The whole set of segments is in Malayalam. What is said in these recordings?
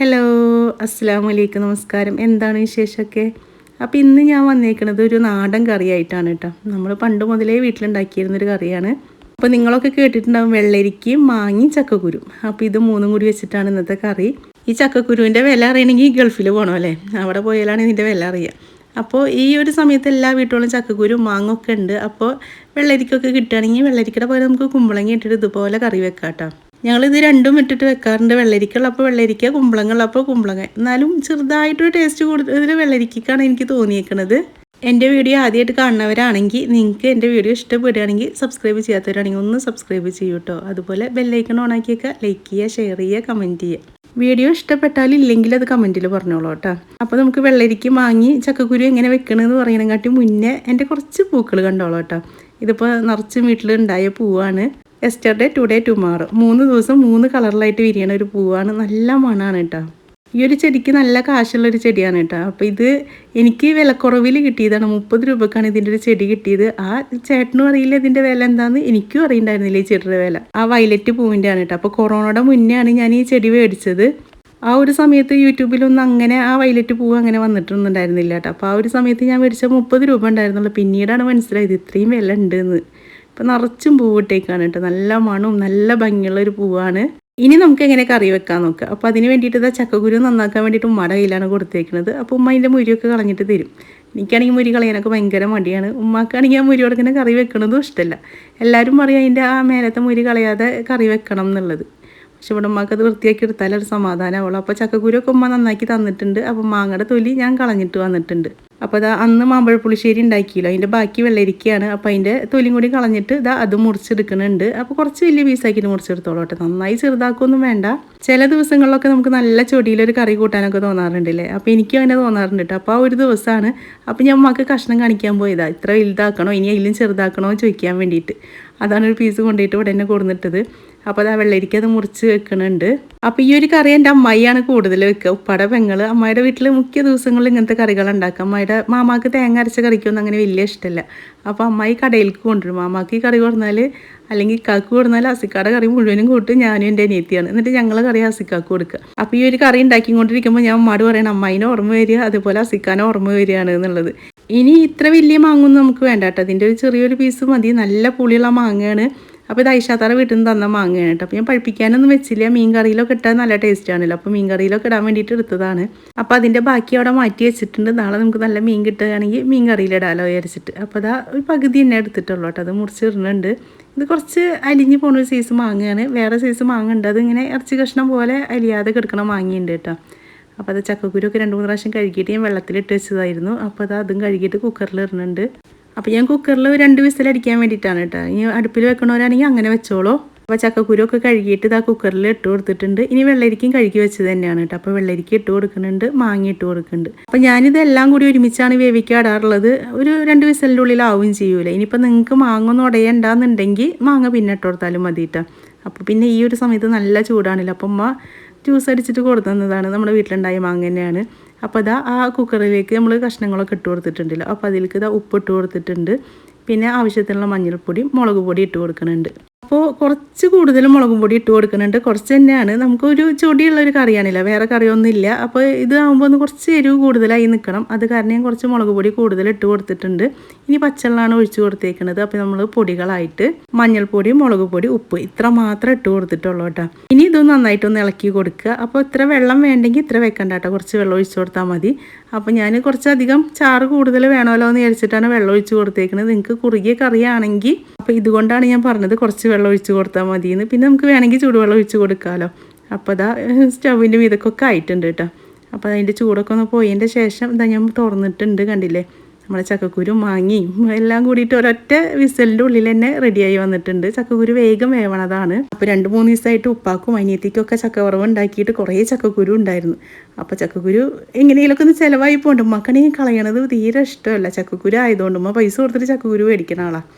ഹലോ അസ്സാം വലൈക്കും നമസ്കാരം. എന്താണ് വിശേഷമൊക്കെ? അപ്പോൾ ഇന്ന് ഞാൻ വന്നേക്കുന്നത് ഒരു നാടൻ കറിയായിട്ടാണ് കേട്ടോ. നമ്മൾ പണ്ട് മുതലേ വീട്ടിലുണ്ടാക്കിയിരുന്നൊരു കറിയാണ്. അപ്പോൾ നിങ്ങളൊക്കെ കേട്ടിട്ടുണ്ടാവും വെള്ളരിക്കയും മാങ്ങയും ചക്കക്കുരു. അപ്പോൾ ഇത് മൂന്നും കൂടി വെച്ചിട്ടാണ് ഇന്നത്തെ കറി. ഈ ചക്കക്കുരുവിന്റെ വില അറിയണമെങ്കിൽ ഗൾഫിൽ പോകണം അല്ലേ? അവിടെ പോയാലാണ് ഇതിന്റെ വില അറിയുക. അപ്പോൾ ഈ ഒരു സമയത്ത് എല്ലാ വീട്ടുകളും ചക്കക്കുരു മാങ്ങൊക്കെ ഉണ്ട്. അപ്പോൾ വെള്ളരിക്കൊക്കെ കിട്ടുകയാണെങ്കിൽ വെള്ളരിക്കയുടെ പോലെ നമുക്ക് കുമ്പളങ്ങ ഇട്ടിട്ട് ഇതുപോലെ കറി വെക്കാം കേട്ടോ. ഞങ്ങളിത് രണ്ടും ഇട്ടിട്ട് വെക്കാറുണ്ട്. വെള്ളരിക്കുള്ളപ്പോൾ വെള്ളരിക്ക കുമ്പളങ്ങളുള്ളപ്പോൾ കുമ്പളങ്ങ. എന്നാലും ചെറുതായിട്ടൊരു ടേസ്റ്റ് കൂടുതൽ വെള്ളരിക്കാണ് എനിക്ക് തോന്നിയേക്കുന്നത് എന്റെ വീഡിയോ ആദ്യമായിട്ട് കാണുന്നവരാണെങ്കിൽ നിങ്ങൾക്ക് എന്റെ വീഡിയോ ഇഷ്ടപ്പെടുകയാണെങ്കിൽ സബ്സ്ക്രൈബ് ചെയ്യാത്തവരാണെങ്കിൽ ഒന്ന് സബ്സ്ക്രൈബ് ചെയ്യൂ കേട്ടോ അതുപോലെ ബെല്ലൈക്കൺ ഓണാക്കിയൊക്കെ ലൈക്ക് ചെയ്യുക ഷെയർ ചെയ്യുക കമന്റ് ചെയ്യുക. വീഡിയോ ഇഷ്ടപ്പെട്ടാൽ ഇല്ലെങ്കിൽ അത് കമന്റിൽ പറഞ്ഞോളൂ കേട്ടോ. അപ്പോൾ നമുക്ക് വെള്ളരിക്ക് വാങ്ങി ചക്കക്കുരു എങ്ങനെ വെക്കണമെന്ന് പറയണങ്ങാട്ടി മുന്നേ എന്റെ കുറച്ച് പൂക്കൾ കണ്ടോളൂ കേട്ടോ. ഇതിപ്പോൾ നിറച്ചും വീട്ടിലുണ്ടായ പൂവാണ്. എസ്റ്റർഡേ ടുഡേ ടുമാറോ മൂന്ന് ദിവസം മൂന്ന് കളറിലായിട്ട് വിരിയണ ഒരു പൂവാണ്. നല്ല മണമാണ് കേട്ടോ ഈ ഒരു ചെടിക്ക് നല്ല കാശുള്ള ഒരു ചെടിയാണ് കേട്ടോ അപ്പോൾ ഇത് എനിക്ക് വിലക്കുറവിൽ കിട്ടിയതാണ്. മുപ്പത് രൂപക്കാണ് ഇതിന്റെ ഒരു ചെടി കിട്ടിയത്. ആ ചേട്ടനും അറിയില്ല ഇതിന്റെ വില എന്താണെന്ന് എനിക്കും അറിയണ്ടായിരുന്നില്ല ഈ ചെടിയുടെ വില. ആ വയലറ്റ് പൂവിന്റെ ആണ് കേട്ടോ അപ്പോൾ കൊറോണയുടെ മുന്നേ ആണ് ഞാൻ ഈ ചെടി മേടിച്ചത്. ആ ഒരു സമയത്ത് യൂട്യൂബിലൊന്നും അങ്ങനെ ആ വയലറ്റ് പൂവ് അങ്ങനെ വന്നിട്ടൊന്നും ഉണ്ടായിരുന്നില്ല കേട്ടോ അപ്പോൾ ആ ഒരു സമയത്ത് ഞാൻ മേടിച്ച മുപ്പത് രൂപ ഉണ്ടായിരുന്നുള്ളൂ. പിന്നീടാണ് മനസ്സിലായത് ഇത്രയും വില ഉണ്ടെന്ന്. ഇപ്പം നിറച്ചും പൂവിട്ടേക്കാണ് കേട്ടോ. നല്ല മണവും നല്ല ഭംഗിയുള്ള ഒരു പൂവാണ്. ഇനി നമുക്ക് എങ്ങനെ കറി വെക്കാൻ നോക്കാം. അപ്പോൾ അതിന് വേണ്ടിയിട്ട് ഇതാ ചക്കക്കുരു നന്നാക്കാൻ വേണ്ടിയിട്ട് ഉമ്മയുടെ കയ്യിലാണ് കൊടുത്തേക്കുന്നത് അപ്പോൾ ഉമ്മ അതിന്റെ മുരിയൊക്കെ കളഞ്ഞിട്ട് തരും. എനിക്കാണെങ്കിൽ മുരി കളയാനൊക്കെ ഭയങ്കര മടിയാണ്. ഉമ്മാക്കാണെങ്കിൽ ആ മുരി കൊടുക്കുന്ന കറി വെക്കണതും ഇഷ്ടമല്ല എല്ലാവരും പറയും അതിന്റെ ആ മേലത്തെ മുരി കളയാതെ കറി വെക്കണം എന്നുള്ളത്. പക്ഷെ ഇവിടെ ഉമ്മക്ക് അത് വൃത്തിയാക്കി എടുത്താലൊരു സമാധാനമാവുള്ളൂ അപ്പോൾ ചക്കക്കുരു ഒക്കെ ഉമ്മ നന്നാക്കി തന്നിട്ടുണ്ട്. അപ്പോൾ മാങ്ങയുടെ തൊലി ഞാൻ കളഞ്ഞിട്ട് വന്നിട്ടുണ്ട്. അപ്പോൾ അതാ അന്ന് മാമ്പഴ പുളിശ്ശേരി ഉണ്ടാക്കിയല്ലോ. അതിന്റെ ബാക്കി വെള്ളരിക്കയാണ് അപ്പോൾ അതിന്റെ തൊലിയും കൂടി കളഞ്ഞിട്ട് ഇതാ അത് മുറിച്ചെടുക്കുന്നുണ്ട്. അപ്പോൾ കുറച്ച് വലിയ പീസാക്കിയിട്ട് മുറിച്ചെടുത്തോളൂ കേട്ടോ. നന്നായി ചെറുതാക്കൊന്നും വേണ്ട. ചില ദിവസങ്ങളിലൊക്കെ നമുക്ക് നല്ല ചൊടിയിലൊരു കറി കൂട്ടാനൊക്കെ തോന്നാറുണ്ടല്ലേ അപ്പോൾ എനിക്കും അങ്ങനെ തോന്നാറുണ്ട് കേട്ടോ അപ്പോൾ ആ ഒരു ദിവസമാണ്. അപ്പോൾ ഞാൻ അമ്മയ്ക്ക് കഷ്ണം കാണിക്കാൻ പോയതാ. ഇത്ര വലുതാക്കണോ ഇനി അതിലും ചെറുതാക്കണോ ചോദിക്കാൻ വേണ്ടിയിട്ട്. അതാണ് ഒരു പീസ് കൊണ്ടുപോയിട്ട് ഇവിടെ തന്നെ കൊടുന്നിട്ടത്. അപ്പോൾ അത് ആ വെള്ളരിക്ക അത് മുറിച്ച് വെക്കണുണ്ട്. അപ്പോൾ ഈ ഒരു കറി എന്റെ അമ്മായിയാണ് കൂടുതൽ വെക്കുക. ഉപ്പാടെ പെങ്ങൾ അമ്മയുടെ വീട്ടിൽ മുഖ്യ ദിവസങ്ങളിൽ ഇങ്ങനത്തെ കറികൾ ഉണ്ടാക്കുക. അമ്മയുടെ മാമാക്ക് തേങ്ങ അരച്ച കറിക്കൊന്നും അങ്ങനെ വലിയ ഇഷ്ടമല്ല. അപ്പോൾ അമ്മായി കടയിലേക്ക് കൊണ്ടുവരും. മാമാക്ക് ഈ കറി കൊടുന്നാൽ അല്ലെങ്കിൽ കാക്ക് കൊടുന്നാൽ അസിക്കാടെ കറി മുഴുവനും കൂട്ട് ഞാനും എന്റെ അനിയത്തിയാണ്. എന്നിട്ട് ഞങ്ങൾ കറി അസിക്കാക്ക് കൊടുക്കുക. അപ്പോൾ ഈ ഒരു കറി ഉണ്ടാക്കിക്കൊണ്ടിരിക്കുമ്പോൾ ഞാൻ അമ്മാട് പറയണം അമ്മായിനെ ഓർമ്മ വരിക അതുപോലെ അസിക്കാനെ ഓർമ്മ വരികയാണ് എന്നുള്ളത്. ഇനി ഇത്ര വലിയ മാങ്ങൊന്നും നമുക്ക് വേണ്ട കേട്ടോ. അതിന്റെ ഒരു ചെറിയൊരു പീസ് മതി. നല്ല പുളിയുള്ള മാങ്ങയാണ്. അപ്പോൾ ഇത് ഐഷാത്താറ വീട്ടിൽ നിന്ന് തന്ന മാങ്ങയാണ് കേട്ടോ. അപ്പോൾ ഞാൻ പഴിപ്പിക്കാനൊന്നും വെച്ചില്ല. മീൻ കറിയിലൊക്കെ ഇട്ടാൽ നല്ല ടേസ്റ്റ് ആണല്ലോ. അപ്പോൾ മീൻ കറിയിലൊക്കെ ഇടാൻ വേണ്ടിയിട്ട് എടുത്തതാണ്. അപ്പോൾ അതിന്റെ ബാക്കി അവിടെ മാറ്റി വെച്ചിട്ടുണ്ട്. നാളെ നമുക്ക് നല്ല മീൻ കിട്ടുകയാണെങ്കിൽ മീൻ കറിയിലിടാലോ വിചാരിച്ചിട്ട്. അപ്പോൾ അതാ ഒരു പകുതി തന്നെ എടുത്തിട്ടുള്ളൂ കേട്ടോ. അത് മുറിച്ചിടുന്നുണ്ട് ഇത് കുറച്ച് അലിഞ്ഞ് പോണ ഒരു സൈസ് മാങ്ങയാണ്. വേറെ സൈസ് മാങ്ങ ഉണ്ട്. അതിങ്ങനെ ഇറച്ചി കഷ്ണം പോലെ അലിയാതെ കിടക്കണ മാങ്ങയുണ്ട് കേട്ടോ. അപ്പോൾ അത് ചക്കക്കുരുവൊക്കെ രണ്ട് മൂന്ന് പ്രാവശ്യം കഴുകിയിട്ട് ഞാൻ വെള്ളത്തിലിട്ട് വെച്ചതായിരുന്നു. അപ്പോൾ അത് അതും കഴുകിയിട്ട് കുക്കറിൽ ഇടുന്നുണ്ട്. അപ്പോൾ ഞാൻ കുക്കറിൽ രണ്ട് വിസിലടിക്കാൻ വേണ്ടിയിട്ടാണ് കേട്ടോ ഇനി അടുപ്പിൽ വെക്കണവരാണെങ്കിൽ അങ്ങനെ വെച്ചോളൂ. അപ്പോൾ ചക്കക്കുരുവൊക്കെ കഴുകിയിട്ട് ഇതാ കുക്കറിൽ ഇട്ട് കൊടുത്തിട്ടുണ്ട്. ഇനി വെള്ളരിക്കും കഴുകി വെച്ചത് തന്നെയാണ് കേട്ടോ അപ്പോൾ വെള്ളരിക്ക ഇട്ട് കൊടുക്കുന്നുണ്ട് മാങ്ങ ഇട്ട് കൊടുക്കുന്നുണ്ട്. അപ്പോൾ ഞാനിതെല്ലാം കൂടി ഒരുമിച്ചാണ് വേവിക്കാടാറുള്ളത് ഒരു രണ്ട് വിസലിന്റെ ഉള്ളിലാവും ചെയ്യൂല. ഇനിയിപ്പോൾ നിങ്ങൾക്ക് മാങ്ങ ഒന്നും ഉടയണ്ടെന്നുണ്ടെങ്കിൽ മാങ്ങ പിന്നെ ഇട്ട് കൊടുത്താലും മതി കേട്ടോ അപ്പോൾ പിന്നെ ഈ ഒരു സമയത്ത് നല്ല ചൂടാണല്ലോ. അപ്പം അമ്മ ജ്യൂസ് അടിച്ചിട്ട് കൊടുത്തുന്നതാണ് നമ്മുടെ വീട്ടിലുണ്ടായ മാങ്ങ തന്നെയാണ്. അപ്പോൾ അതാ ആ കുക്കറിലേക്ക് നമ്മൾ കഷ്ണങ്ങളൊക്കെ ഇട്ട് കൊടുത്തിട്ടുണ്ടല്ലോ. അപ്പോൾ അതിലേക്ക് ഇതാ ഉപ്പ് ഇട്ട് കൊടുത്തിട്ടുണ്ട്. പിന്നെ ആവശ്യത്തിനുള്ള മഞ്ഞൾപ്പൊടി മുളക് പൊടി ഇട്ട് കൊടുക്കുന്നുണ്ട് അപ്പോൾ കുറച്ച് കൂടുതൽ മുളക് പൊടി ഇട്ട് കൊടുക്കുന്നുണ്ട്. കുറച്ച് തന്നെയാണ്. നമുക്കൊരു ചൊടിയുള്ള ഒരു കറിയാണില്ല. വേറെ കറിയൊന്നും ഇല്ല അപ്പോൾ ഇത് ആകുമ്പോൾ ഒന്ന് കുറച്ച് എരിവ് കൂടുതലായി നിൽക്കണം. അത് കാരണം ഞാൻ കുറച്ച് മുളക് പൊടി കൂടുതൽ ഇട്ട് കൊടുത്തിട്ടുണ്ട്. ഇനി പച്ചവെള്ളമാണ് ഒഴിച്ച് കൊടുത്തേക്കുന്നത് അപ്പോൾ നമ്മൾ പൊടികളായിട്ട് മഞ്ഞൾപ്പൊടി മുളക് പൊടി ഉപ്പ് ഇത്ര മാത്രം ഇട്ട് കൊടുത്തിട്ടുള്ളൂ കേട്ടോ. ഇനി ഇത് നന്നായിട്ടൊന്ന് ഇളക്കി കൊടുക്കുക. അപ്പോൾ ഇത്ര വെള്ളം വേണ്ടെങ്കിൽ ഇത്ര വെക്കണ്ട കേട്ടോ. കുറച്ച് വെള്ളം ഒഴിച്ച് കൊടുത്താൽ മതി. അപ്പോൾ ഞാൻ കുറച്ചധികം ചാറ് കൂടുതൽ വേണമല്ലോ എന്ന് വിചാരിച്ചിട്ടാണ് വെള്ളം ഒഴിച്ച് കൊടുത്തേക്കുന്നത് നിങ്ങൾക്ക് കുറുകിയ കറിയാണെങ്കിൽ അപ്പോൾ ഇതുകൊണ്ടാണ് ഞാൻ പറഞ്ഞത് കുറച്ച് വെള്ളം ഒഴിച്ച് കൊടുത്താൽ മതിയെന്ന്. പിന്നെ നമുക്ക് വേണമെങ്കിൽ ചൂടുവെള്ളം ഒഴിച്ച് കൊടുക്കാമല്ലോ അപ്പോൾ അതാ സ്റ്റൗവിന്റെ മീതൊക്കെ ആയിട്ടുണ്ട് കേട്ടോ. അപ്പോൾ അതിന്റെ ചൂടൊക്കെ ഒന്ന് പോയതിന്റെ ശേഷം ഇതാ ഞാൻ തുറന്നിട്ടുണ്ട് കണ്ടില്ലേ? നമ്മളെ ചക്കക്കുരു മാങ്ങിയും എല്ലാം കൂടിയിട്ട് ഒരൊറ്റ വിസലിന്റെ ഉള്ളിൽ തന്നെ റെഡിയായി വന്നിട്ടുണ്ട്. ചക്കക്കുരു വേഗം വേവണതാണ്. അപ്പോൾ രണ്ട് മൂന്ന് ദിവസമായിട്ട് ഉപ്പാക്കും അനിയത്തിക്കൊക്കെ ചക്കവറവ് ഉണ്ടാക്കിയിട്ട് കുറേ ചക്കക്കുരു ഉണ്ടായിരുന്നു. അപ്പോൾ ചക്കക്കുരു എങ്ങനെയെങ്കിലുമൊക്കെ ഒന്ന് ചിലവായി പോകണ്ട ഉമ്മക്കാണെങ്കിൽ കളയണത് തീരെ ഇഷ്ടമല്ല. ചക്കക്കുരു ആയതുകൊണ്ട് ഉമ്മ പൈസ കൊടുത്തിട്ട് ചക്കക്കുരു മേടിക്കണ ആളാണ്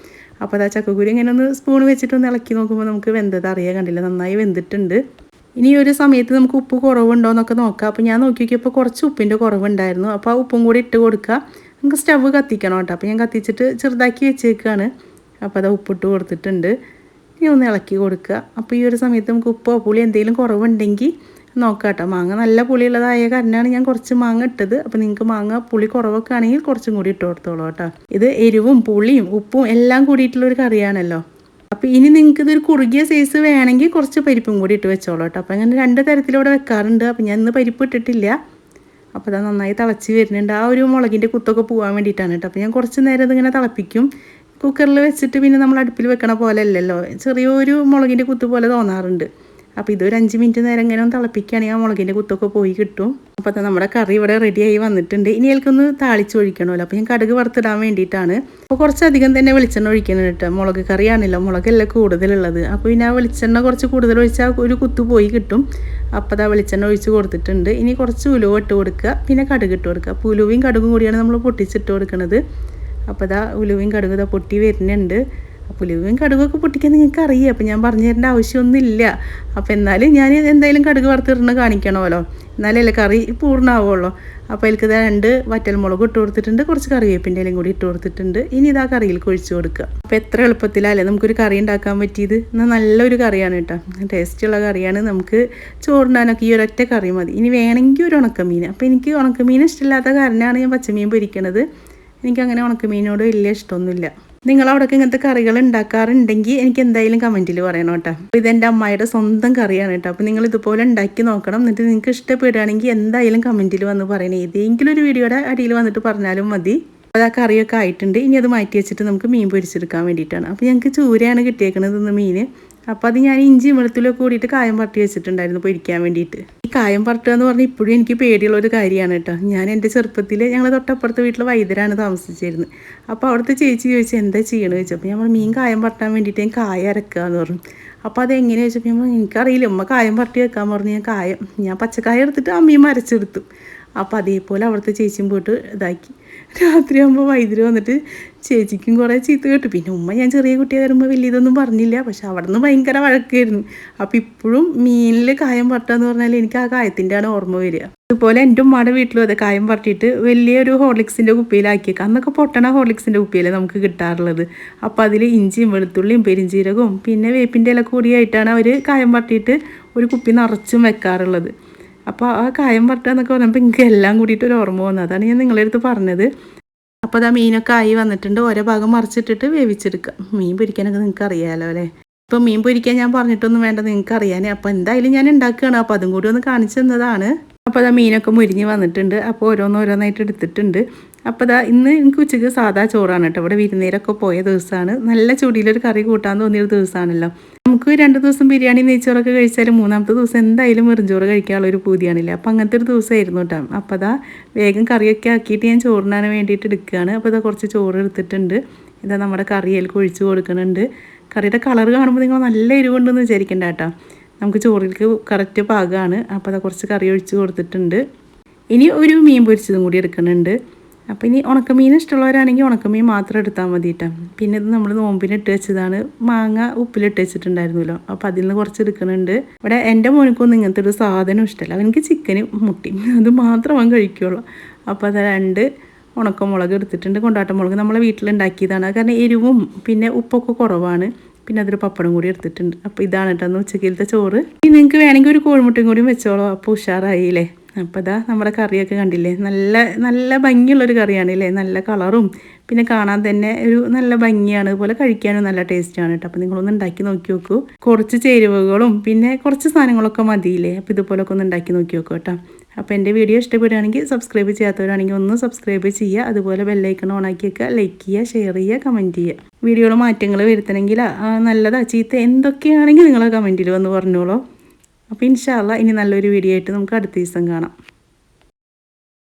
അപ്പോൾ അതാ ചക്കക്കുരു ഇങ്ങനെ ഒന്ന് സ്പൂൺ വെച്ചിട്ടൊന്ന് ഇളക്കി നോക്കുമ്പോൾ നമുക്ക് വെന്തത് അറിയാൻ കണ്ടില്ല? നന്നായി വെന്തിട്ടുണ്ട്. ഇനി ഒരു സമയത്ത് നമുക്ക് ഉപ്പ് കുറവുണ്ടോ എന്നൊക്കെ നോക്കാം. അപ്പോൾ ഞാൻ നോക്കി നോക്കിയപ്പോൾ കുറച്ച് ഉപ്പിന്റെ കുറവുണ്ടായിരുന്നു. അപ്പോൾ ആ ഉപ്പും കൂടി ഇട്ട് കൊടുക്കുക. നമുക്ക് സ്റ്റവ് കത്തിക്കണം കേട്ടോ. അപ്പോൾ ഞാൻ കത്തിച്ചിട്ട് ചെറുതാക്കി വെച്ചേക്കാണ്. അപ്പോൾ അത് ഉപ്പിട്ട് കൊടുത്തിട്ടുണ്ട്. ഇനി ഒന്ന് ഇളക്കി കൊടുക്കുക. അപ്പോൾ ഈ ഒരു സമയത്ത് നമുക്ക് ഉപ്പോ പുളി എന്തെങ്കിലും കുറവുണ്ടെങ്കിൽ നോക്കാം കേട്ടോ മാങ്ങ നല്ല പുളിയുള്ളതായ കാരണമാണ് ഞാൻ കുറച്ച് മാങ്ങ ഇട്ടത്. അപ്പോൾ നിങ്ങൾക്ക് മാങ്ങ പുളി കുറവൊക്കെ ആണെങ്കിൽ കുറച്ചും കൂടി ഇട്ട് കൊടുത്തോളൂ കേട്ടോ. ഇത് എരിവും പുളിയും ഉപ്പും എല്ലാം കൂടിയിട്ടുള്ളൊരു കറിയാണല്ലോ. അപ്പോൾ ഇനി നിങ്ങൾക്ക് ഇതൊരു കുറുകിയ സൈസ് വേണമെങ്കിൽ കുറച്ച് പരിപ്പും കൂടി ഇട്ട് വെച്ചോളൂ കേട്ടോ. അപ്പോൾ അങ്ങനെ രണ്ട് തരത്തിലൂടെ വെക്കാറുണ്ട്. അപ്പോൾ ഞാൻ ഇന്ന് പരിപ്പ് ഇട്ടിട്ടില്ല. അപ്പോൾ അത് നന്നായി തിളച്ച് വരുന്നുണ്ട്. ആ ഒരു മുളകിന്റെ കുത്തൊക്കെ പോകാൻ വേണ്ടിയിട്ടാണ് കേട്ടോ. അപ്പോൾ ഞാൻ കുറച്ച് നേരം ഇതിങ്ങനെ തിളപ്പിക്കും. കുക്കറിൽ വെച്ചിട്ട് പിന്നെ നമ്മൾ അടുപ്പിൽ വെക്കണ പോലെ അല്ലല്ലോ. ചെറിയൊരു മുളകിന്റെ കുത്ത് പോലെ തോന്നാറുണ്ട്. അപ്പോൾ ഇതൊരു അഞ്ച് മിനിറ്റ് നേരം ഇങ്ങനെ ഒന്ന് തിളപ്പിക്കുകയാണെങ്കിൽ ആ മുളകിന്റെ കുത്തൊക്കെ പോയി കിട്ടും. അപ്പോൾ അത് നമ്മുടെ കറി ഇവിടെ റെഡിയായി വന്നിട്ടുണ്ട്. ഇനി എനിക്കൊന്ന് താളിച്ച് ഒഴിക്കണമല്ലോ അപ്പോൾ ഞാൻ കടുക് വറുത്തിടാൻ വേണ്ടിയിട്ടാണ്. അപ്പോൾ കുറച്ചധികം തന്നെ വെളിച്ചെണ്ണ ഒഴിക്കണം കേട്ടോ. മുളക് കറിയാണല്ലോ. മുളകല്ല കൂടുതലുള്ളത്. അപ്പോൾ പിന്നെ ആ വെളിച്ചെണ്ണ കുറച്ച് കൂടുതൽ ഒഴിച്ചാൽ ഒരു കുത്തു പോയി കിട്ടും. അപ്പോൾ അതാ വെളിച്ചെണ്ണ ഒഴിച്ച് കൊടുത്തിട്ടുണ്ട്. ഇനി കുറച്ച് ഉലുവ ഇട്ട് കൊടുക്കുക. പിന്നെ കടുക് ഇട്ട് കൊടുക്കുക. അപ്പോൾ ഉലുവയും കടുകും കൂടിയാണ് നമ്മൾ പൊട്ടിച്ചിട്ട് കൊടുക്കുന്നത് അപ്പോൾ ഇതാ ഉലുവയും കടുകും ഇതാ പൊട്ടി വരുന്നുണ്ട്. ഉലുവയും കടുകൊക്കെ പൊട്ടിക്കാൻ നിങ്ങൾക്ക് അറിയാം. അപ്പം ഞാൻ പറഞ്ഞു തരേണ്ട ആവശ്യമൊന്നുമില്ല. അപ്പോൾ എന്നാലും ഞാൻ എന്തായാലും കടുക് വറുത്തിടണ കാണിക്കണമല്ലോ. എന്നാലല്ലേ കറി പൂർണമാവുള്ളൂ. അപ്പോൾ അതിൽക്ക് രണ്ട് വറ്റൽമുളക് ഇട്ട് കൊടുത്തിട്ടുണ്ട് കുറച്ച് കറിവേപ്പിന്റെ ഇലയും കൂടി ഇട്ട് കൊടുത്തിട്ടുണ്ട്. ഇനി ഇതാ കറിയിൽ ഒഴിച്ച് കൊടുക്കുക. അപ്പോൾ എത്ര എളുപ്പത്തിലല്ലേ നമുക്കൊരു കറി ഉണ്ടാക്കാൻ പറ്റിയത്? എന്നാൽ നല്ലൊരു കറിയാണ് കേട്ടോ. ടേസ്റ്റുള്ള കറിയാണ്. നമുക്ക് ചോറിനാനൊക്കെ ഈ ഒരൊറ്റ കറി മതി. ഇനി വേണമെങ്കിൽ ഒരു ഉണക്കമീൻ. അപ്പോൾ എനിക്ക് ഉണക്കമീൻ ഇഷ്ടമില്ലാത്ത കാരണമാണ് ഞാൻ പച്ചമീൻ പൊരിക്കണത്. എനിക്കങ്ങനെ ഉണക്കമീനോട് വലിയ ഇഷ്ടമൊന്നുമില്ല. നിങ്ങൾ അവിടെയൊക്കെ ഇങ്ങനത്തെ കറികൾ ഉണ്ടാക്കാറുണ്ടെങ്കിൽ എനിക്ക് എന്തായാലും കമന്റിൽ പറയണം കേട്ടോ. അപ്പോൾ ഇതെന്റെ അമ്മയുടെ സ്വന്തം കറിയാണ് കേട്ടോ. അപ്പോൾ നിങ്ങൾ ഇതുപോലെ ഉണ്ടാക്കി നോക്കണം. എന്നിട്ട് നിങ്ങൾക്ക് ഇഷ്ടപ്പെടുകയാണെങ്കിൽ എന്തായാലും കമന്റിൽ വന്ന് പറയണം. ഏതെങ്കിലും ഒരു വീഡിയോയുടെ അടിയിൽ വന്നിട്ട് പറഞ്ഞാലും മതി. അപ്പോൾ ആ കറിയൊക്കെ ആയിട്ടുണ്ട്. ഇനി അത് മാറ്റി വെച്ചിട്ട് നമുക്ക് മീൻ പൊരിച്ചെടുക്കാൻ വേണ്ടിയിട്ടാണ്. അപ്പോൾ ഞങ്ങൾക്ക് ചൂരയാണ് കിട്ടിയേക്കുന്നത് ഇന്ന് മീൻ. അപ്പോൾ അത് ഞാൻ ഇഞ്ചിയും വെളുത്തുള്ളൊക്കെ കൂടിയിട്ട് കായം പറട്ടി വെച്ചിട്ടുണ്ടായിരുന്നു പൊരിക്കാൻ വേണ്ടിയിട്ട്. ഈ കായം പറട്ടുക എന്ന് പറഞ്ഞാൽ ഇപ്പോഴും എനിക്ക് പേടിയുള്ള ഒരു കാര്യമാണ് കേട്ടോ. ഞാൻ എന്റെ ചെറുപ്പത്തിൽ ഞങ്ങൾ തൊട്ടപ്പുറത്തെ വീട്ടിൽ വൈദ്യരാണ് താമസിച്ചിരുന്നത്. അപ്പോൾ അവിടുത്തെ ചേച്ചി ചോദിച്ചു എന്താ ചെയ്യണമെന്ന് ചോദിച്ചപ്പോൾ നമ്മൾ മീൻ കായം പറട്ടാൻ വേണ്ടിയിട്ട് ഞാൻ കായ അരക്കുക എന്ന് പറഞ്ഞു. അപ്പോൾ അത് എങ്ങനെ ചോദിച്ചപ്പോൾ നമ്മൾ എനിക്കറിയില്ല ഉമ്മ കായം പറട്ടി വെക്കാൻ പറഞ്ഞു. ഞാൻ കായം ഞാൻ പച്ചക്കായ എടുത്തിട്ട് അമ്മയും അരച്ചെടുത്തു അപ്പോൾ അതേപോലെ അവിടുത്തെ ചേച്ചിയും പോയിട്ട് ഇതാക്കി. രാത്രിയാകുമ്പോൾ വൈദ്യുതി വന്നിട്ട് ചേച്ചിക്കും കുറേ ചീത്ത കേട്ടു. പിന്നെ ഉമ്മ ഞാൻ ചെറിയ കുട്ടിയെ വരുമ്പോൾ വലിയ ഇതൊന്നും പറഞ്ഞില്ല. പക്ഷെ അവിടെ നിന്ന് ഭയങ്കര വഴക്കായിരുന്നു. അപ്പോൾ ഇപ്പോഴും മീനിൽ കായം പറ്റാന്ന് പറഞ്ഞാൽ എനിക്ക് ആ കായത്തിന്റെ ആണ് ഓർമ്മ വരിക. അതുപോലെ എന്റെ ഉമ്മയുടെ വീട്ടിലും അതെ കായം പട്ടിയിട്ട് വലിയൊരു ഹോർലിക്സിന്റെ കുപ്പിയിലാക്കിയേക്കാം അന്നൊക്കെ പൊട്ടണ ഹോർലിക്സിന്റെ കുപ്പിയിലെ നമുക്ക് കിട്ടാറുള്ളത്. അപ്പോൾ അതിൽ ഇഞ്ചിയും വെളുത്തുള്ളിയും പെരിഞ്ചീരകവും പിന്നെ വേപ്പിന്റെ ഇല കൂടിയായിട്ടാണ് അവർ കായം പറട്ടിയിട്ട് ഒരു കുപ്പി നിറച്ചും വെക്കാറുള്ളത്. അപ്പോൾ ആ കായം പട്ടുക എന്നൊക്കെ പറഞ്ഞപ്പോൾ എനിക്ക് എല്ലാം കൂടിയിട്ട് ഒരു ഓർമ്മ വന്നു. അതാണ് ഞാൻ നിങ്ങളുടെ അടുത്ത് പറഞ്ഞത്. അപ്പോൾ അതാ മീനൊക്കെ ആയി വന്നിട്ടുണ്ട്. ഓരോ ഭാഗം മറിച്ചിട്ടിട്ട് വേവിച്ചെടുക്കുക മീൻ പൊരിക്കാനൊക്കെ നിങ്ങൾക്ക് അറിയാമല്ലോ അല്ലേ? ഇപ്പോൾ മീൻ പൊരിക്കാൻ ഞാൻ പറഞ്ഞിട്ടൊന്നും വേണ്ട നിങ്ങൾക്ക് അറിയാനേ. അപ്പോൾ എന്തായാലും ഞാൻ ഉണ്ടാക്കുകയാണ് അപ്പോൾ അതും കൂടി ഒന്ന് കാണിച്ചു തന്നതാണ്. അപ്പോൾ അതാ മീനൊക്കെ മുരിഞ്ഞ് വന്നിട്ടുണ്ട്. അപ്പോൾ ഓരോന്നോരോന്നായിട്ട് എടുത്തിട്ടുണ്ട്. അപ്പോൾ അതാ ഇന്ന് എനിക്ക് ഉച്ചയ്ക്ക് സാധാ ചോറാണ് കേട്ടോ. ഇവിടെ വിരുന്നേരൊക്കെ പോയ ദിവസമാണ്. നല്ല ചൂടിയിലൊരു കറി കൂട്ടാൻ തോന്നിയൊരു ദിവസമാണല്ലോ. നമുക്ക് രണ്ട് ദിവസം ബിരിയാണി നെയ്ച്ചോറൊക്കെ കഴിച്ചാലും മൂന്നാമത്തെ ദിവസം എന്തായാലും വെറുംചോറ് കഴിക്കാനുള്ള ഒരു പൂതിയാണില്ല? അപ്പോൾ അങ്ങനത്തെ ഒരു ദിവസമായിരുന്നു കേട്ടോ. അപ്പോൾ അതാ വേഗം കറിയൊക്കെ ആക്കിയിട്ട് ഞാൻ ചോറിനാൻ വേണ്ടിയിട്ട് എടുക്കുകയാണ്. അപ്പോൾ ഇതാ കുറച്ച് ചോറ് എടുത്തിട്ടുണ്ട്. ഇതാ നമ്മുടെ കറിയിലേക്ക് ഒഴിച്ച് കൊടുക്കുന്നുണ്ട്. കറിയുടെ കളർ കാണുമ്പോൾ നിങ്ങൾ നല്ല എരിവുണ്ടെന്ന് വിചാരിക്കണ്ട കേട്ടോ. നമുക്ക് ചോറിലേക്ക് കറക്റ്റ് പാകമാണ് അപ്പോൾ അതാ കുറച്ച് കറി ഒഴിച്ച് കൊടുത്തിട്ടുണ്ട്. ഇനി ഒരു മീൻ പൊരിച്ചതും കൂടി എടുക്കുന്നുണ്ട്. അപ്പോൾ ഇനി ഉണക്കമീൻ ഇഷ്ടമുള്ളവരാണെങ്കിൽ ഉണക്കമീൻ മാത്രം എടുത്താൽ മതി കേട്ടോ പിന്നെ ഇത് നമ്മൾ നോമ്പിനിട്ട് വെച്ചതാണ്. മാങ്ങ ഉപ്പിലിട്ട് വെച്ചിട്ടുണ്ടായിരുന്നല്ലോ. അപ്പോൾ അതിൽ നിന്ന് കുറച്ച് എടുക്കുന്നുണ്ട് ഇവിടെ എന്റെ മോനിക്കൊന്നും ഇങ്ങനത്തെ ഒരു സാധനം ഇഷ്ടമല്ല അവനക്ക് ചിക്കന് മുട്ടി. അത് മാത്രം അവൻ കഴിക്കുള്ളൂ. അപ്പോൾ അത് രണ്ട് ഉണക്കമുളക് എടുത്തിട്ടുണ്ട്. കൊണ്ടാട്ടമുളക് നമ്മളെ വീട്ടിലുണ്ടാക്കിയതാണ്. കാരണം എരിവും പിന്നെ ഉപ്പൊക്കെ കുറവാണ്. പിന്നെ അതൊരു പപ്പടം കൂടി എടുത്തിട്ടുണ്ട്. അപ്പോൾ ഇതാണ് കേട്ടോ ഉച്ചക്കിലത്തെ ചോറ്. ഇനി നിങ്ങൾക്ക് വേണമെങ്കിൽ ഒരു കോഴിമുട്ടയും കൂടി വെച്ചോളൂ. അപ്പോൾ ഉഷാറായില്ലേ? അപ്പോൾ ഇതാ നമ്മുടെ കറിയൊക്കെ കണ്ടില്ലേ? നല്ല നല്ല ഭംഗിയുള്ളൊരു കറിയാണ് അല്ലേ നല്ല കളറും പിന്നെ കാണാൻ തന്നെ ഒരു നല്ല ഭംഗിയാണ്. അതുപോലെ കഴിക്കാനും നല്ല ടേസ്റ്റാണ് കേട്ടോ അപ്പോൾ നിങ്ങളൊന്ന് ഉണ്ടാക്കി നോക്കി നോക്കൂ. കുറച്ച് ചേരുവകളും പിന്നെ കുറച്ച് സാധനങ്ങളൊക്കെ മതിയില്ലേ അപ്പോൾ ഇതുപോലൊക്കെ ഒന്ന് ഉണ്ടാക്കി നോക്കി നോക്കൂ കേട്ടോ അപ്പോൾ എന്റെ വീഡിയോ ഇഷ്ടപ്പെടുകയാണെങ്കിൽ സബ്സ്ക്രൈബ് ചെയ്യാത്തവരാണെങ്കിൽ ഒന്ന് സബ്സ്ക്രൈബ് ചെയ്യുക. അതുപോലെ ബെല്ലൈക്കൺ ഓണാക്കി വെക്കുക. ലൈക്ക് ചെയ്യുക ഷെയർ ചെയ്യുക കമന്റ് ചെയ്യുക. വീഡിയോയിൽ മാറ്റങ്ങൾ വരുത്തണമെങ്കിൽ നല്ലതാ ചീത്ത എന്തൊക്കെയാണെങ്കിൽ നിങ്ങൾ കമന്റിൽ വന്ന് പറഞ്ഞോളൂ. അപ്പോൾ ഇൻഷാല്ല ഇനി നല്ലൊരു വീഡിയോ ആയിട്ട് നമുക്ക് അടുത്ത ദിവസം കാണാം.